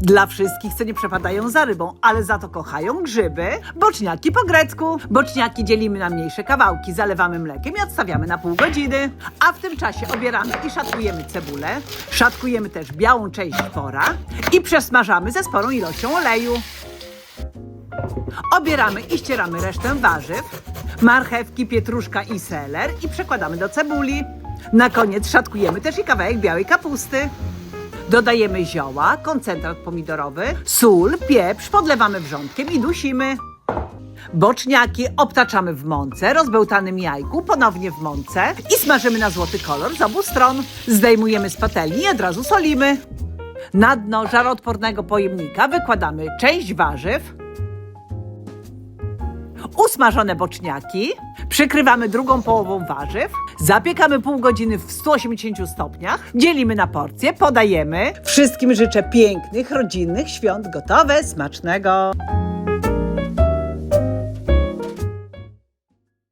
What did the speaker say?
Dla wszystkich, co nie przepadają za rybą, ale za to kochają grzyby, boczniaki po grecku. Boczniaki dzielimy na mniejsze kawałki, zalewamy mlekiem i odstawiamy na pół godziny. A w tym czasie obieramy i szatkujemy cebulę. Szatkujemy też białą część pora i przesmażamy ze sporą ilością oleju. Obieramy i ścieramy resztę warzyw, marchewki, pietruszka i seler i przekładamy do cebuli. Na koniec szatkujemy też i kawałek białej kapusty. Dodajemy zioła, koncentrat pomidorowy, sól, pieprz, podlewamy wrzątkiem i dusimy. Boczniaki obtaczamy w mące, rozbełtanym jajku, ponownie w mące i smażymy na złoty kolor z obu stron. Zdejmujemy z patelni i od razu solimy. Na dno żaroodpornego pojemnika wykładamy część warzyw, usmażone boczniaki, przykrywamy drugą połową warzyw, zapiekamy pół godziny w 180 stopniach, dzielimy na porcje, podajemy. Wszystkim życzę pięknych, rodzinnych świąt, gotowe, smacznego.